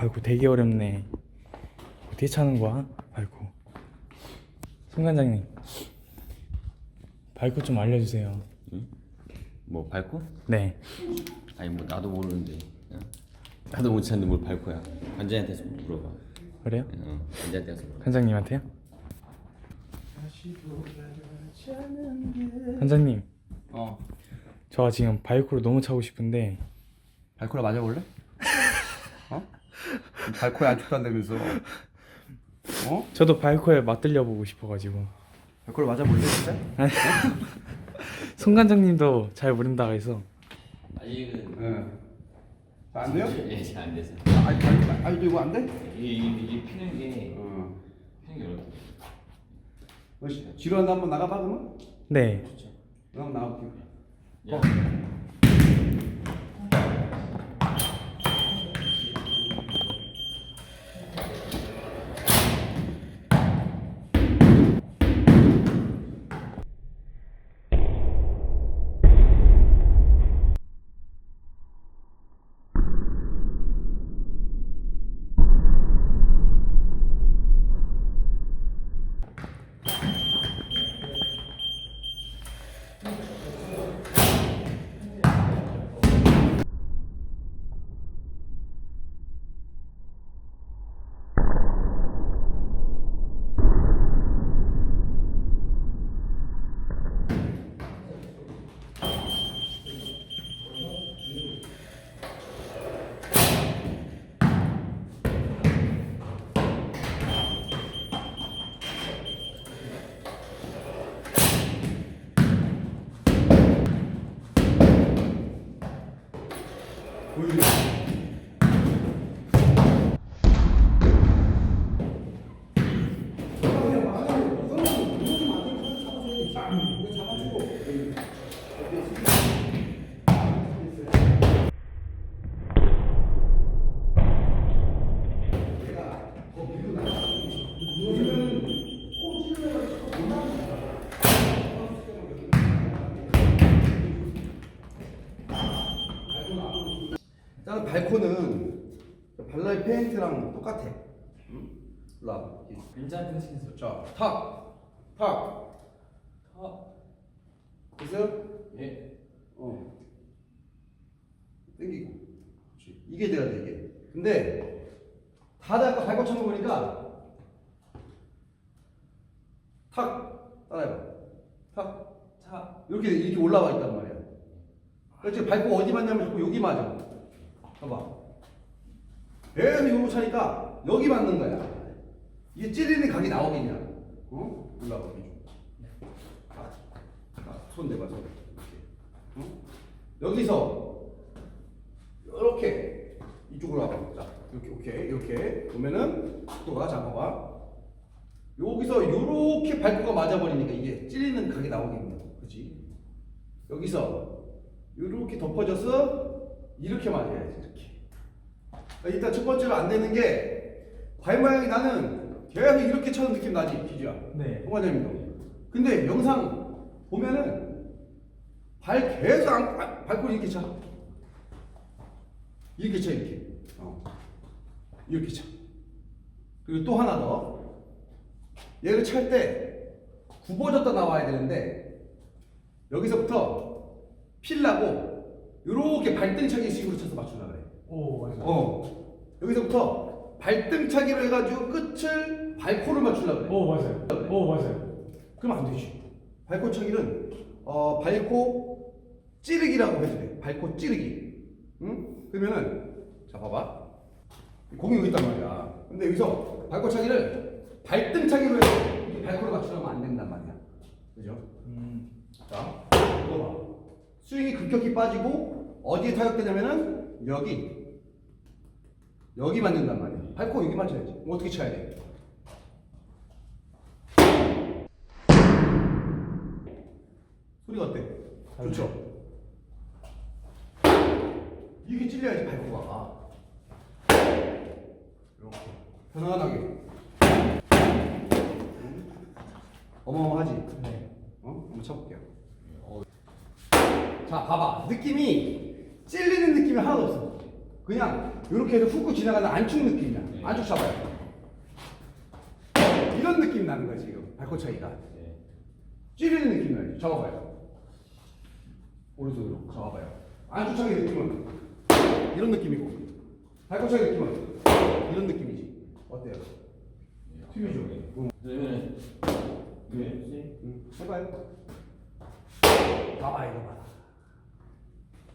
아 발코 되게 어렵네. 어떻게 차는 거야? 발코 송관장님. 발코 좀 알려주세요. 뭐 밟고? 네. 아니 뭐 나도 모르는데. 어? 나도 못 찾는데 뭘 밟고야? 관장한테 물어봐. 그래요? 어, 관장한테 물어봐. 관장님한테요? 관장님. 어. 저 지금 발코를 너무 차고 싶은데. 발코라 맞아볼래? 어? 발코에 안 춥다면서 어? 저도 발코에 맞들려 보고 싶어가지고 발코라 맞아볼래 진짜? 송관장님도 잘 모른다 해서 아직은 응. 안 돼요? 예, 잘안 돼서 아니 아니 아니 이거 안 돼? 이게 이게, 이게 피는 게 어. 피는 게 어렵다 어, 지루한데 한번 나가봐 그러면? 네 그럼 나갈게요. 야, 응? 일로 와봐. 관장한테 하시겠어요? 자, 탁, 탁, 어? 됐어요? 예 어. 땡기고. 그렇지. 이게 돼야 돼 이게. 근데 다들 아까 발코 찬거 보니까 탁 따라해봐. 탁, 탁 이렇게 이렇게 올라와 있단 말이야. 그렇지 발코 어디 맞냐면 자꾸 여기 맞아. 봐봐. 계속 이거 차니까 여기 맞는 거야. 이게 찌르는 각이 나오겠냐? 어? 여기 좀. 아, 아, 손 대봐 손. 이렇게. 어? 여기서 이렇게 이쪽으로 와봐. 자, 이렇게 오케이 이렇게 보면은 또가 잡아봐. 여기서 이렇게 발코가 맞아버리니까 이게 찔리는 각이 나오겠네요. 그렇지? 여기서 이렇게 덮어져서 이렇게 맞아야지 이렇게. 그러니까 일단 첫 번째로 안 되는 게 발모양이 나는 계속 이렇게 쳐는 느낌 나지 기주야. 네. 홍과장님도. 근데 영상 보면은 발 계속 안, 발- 발코를 이렇게 쳐. 이렇게 쳐 이렇게. 어. 이렇게 쳐. 그리고 또 하나 더. 얘를 찰 때 굽어졌다 나와야 되는데 여기서부터 필라고 이렇게 발등차기 식으로 쳐서 맞추려 그래. 오 맞아요 어. 여기서부터 발등차기로 해가지고 끝을 발코를 맞추려 그래. 오 맞아요 오 맞아요 그럼 안 되지. 발코 차기는 어 발코 찌르기라고 해도 돼. 발코 찌르기. 응? 그러면은 자 봐봐. 공이 여기 있단 말이야. 근데 여기서 발코 차기를 발등 차기로 해서 발코를 맞추려면 안 된단 말이야. 그죠? 음. 자, 이거 봐. 스윙이 급격히 빠지고 어디에 타격되냐면은 여기. 여기 맞는단 말이야. 발코 여기 맞아야지. 그럼 어떻게 쳐야 돼? 소리가 어때? 좋죠? 이게 찔려야지 발코가. 이렇게 편안하게. 어마어마하지? 네. 어? 한번 쳐볼게요. 자, 봐봐. 느낌이 찔리는 느낌이 하나도 없어. 그냥 이렇게 해서 훅 지나가는 안축 느낌이야. 네. 안축 잡아요. 이런 느낌 나는 거야 지금 발코 차이가. 네. 찌르는 느낌 나요. 잡아봐요. 오른손으로 잡아봐요. 안축 차기 느낌은 이런 느낌이고 발코 차기 느낌은 이런 느낌이지. 어때요? 튀기죠? 응. 그러면은 네. 응. 해봐요. 봐봐 이거 봐.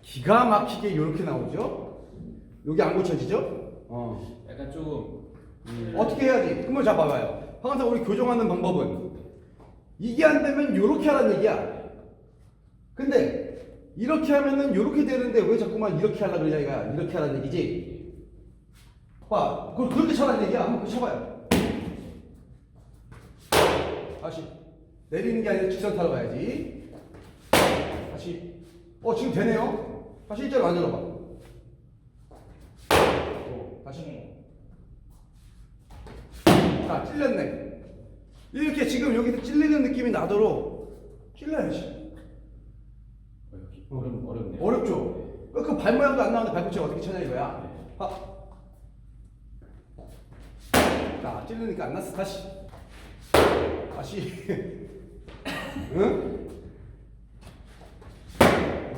기가 막히게 이렇게 나오죠? 여기 안 고쳐지죠? 어. 약간 좀 어떻게 해야지? 그걸 잡아봐요. 항상 우리 교정하는 방법은 이게 안 되면 이렇게 하라는 얘기야. 근데 이렇게 하면은 이렇게 되는데 왜 자꾸만 이렇게 하려 그러냐 이가 이렇게 하라는 얘기지. 봐, 그걸 그렇게 차라는 얘기야. 한번 그 쳐봐요. 다시 내리는 게 아니라 직선 타러 가야지. 다시. 어 지금 되네요. 다시 일자로 만들어봐. 어. 자, 찔렸네. 이렇게 지금 여기서 찔리는 느낌이 나도록 찔러야지. 어, 어렵 어렵네. 어렵죠? 그 발 모양도 안 나오는데 발꿈치가 어떻게 쳐냐 이거야. 네. 하. 자, 찔르니까 안 났어. 다시. 다시. 응?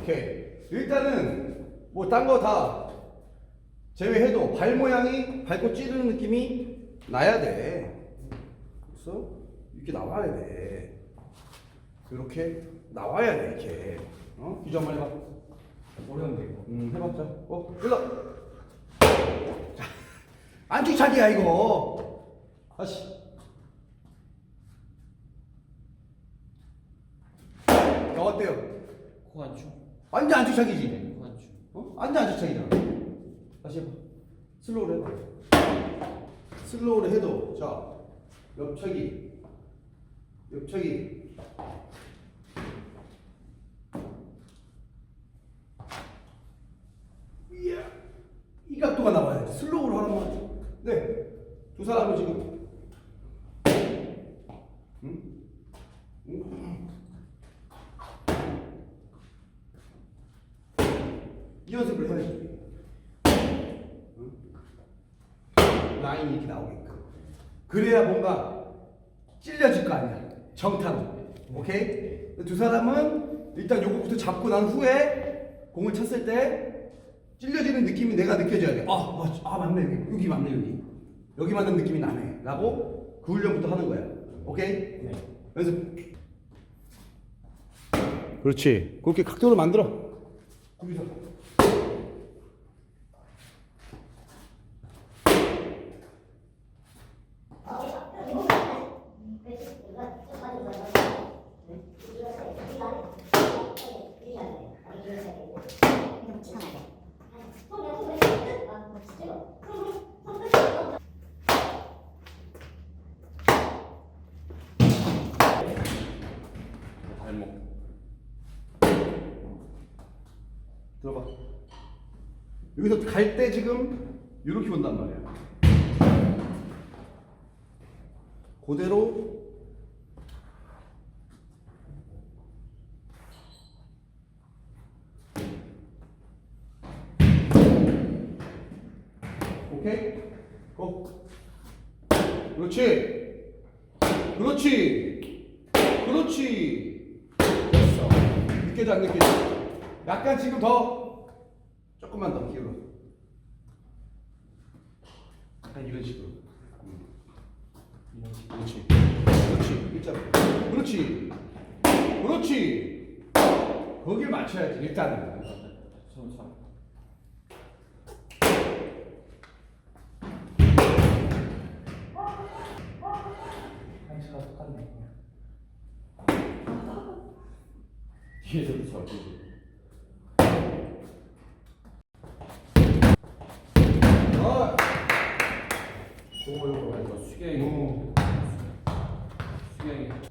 오케이. 일단은 뭐 딴 거 다 제외해도 발 모양이 밟고 찌르는 느낌이 나야 돼. 그래서 이렇게 나와야 돼. 이렇게 나와야 돼 이렇게. 어? 기조 한번 해봐. 어려운데 이거. 음, 해봤자. 어, 일러. 자, 안쪽 차기야 이거. 다시. 자, 어때요? 코 안축. 완전 안쪽 차기지. 네, 코 안축. 어? 완전 안쪽 차기잖아. 다시 해봐. 슬로우로 해봐. 슬로우로 해도 자, 옆차기, 옆차기. 이 각도가 나와야 돼. 슬로우로 하는 거. 네, 두 사람은 지금. 응? 응? 이 연습을 해야지. 응? 라인이 이렇게 나오게끔. 그래야 뭔가 찔려질 거 아니야. 정타로. 오케이? 두 사람은 일단 요거부터 잡고 난 후에 공을 쳤을 때 찔려지는 느낌이 내가 느껴져야 돼. 아, 아, 아 맞네. 여기, 여기 맞네, 여기. 여기 맞는 느낌이 나네. 라고 그 훈련부터 하는 거야. 오케이? 네. 연습. 그렇지. 그렇게 각도를 만들어. 거기서. 발목. 들어봐. 여기서 갈 때 지금 이렇게 온단 말이야. 그대로 오케이? 고. 그렇지. 그렇지. 그렇지. 됐어. 느껴져 안 느껴져? 약간 지금 더 조금만 더 기울어. 약간 이런 식으로. 음. 이런 식으로. 그렇지. 그렇지. 일자로. 그렇지. 그렇지. 거기를 맞춰야지 일단은. 뒤에서도 쳐. 뒤에서. 아. 오, 이거 아, 이거 수경이. 오. 수경이.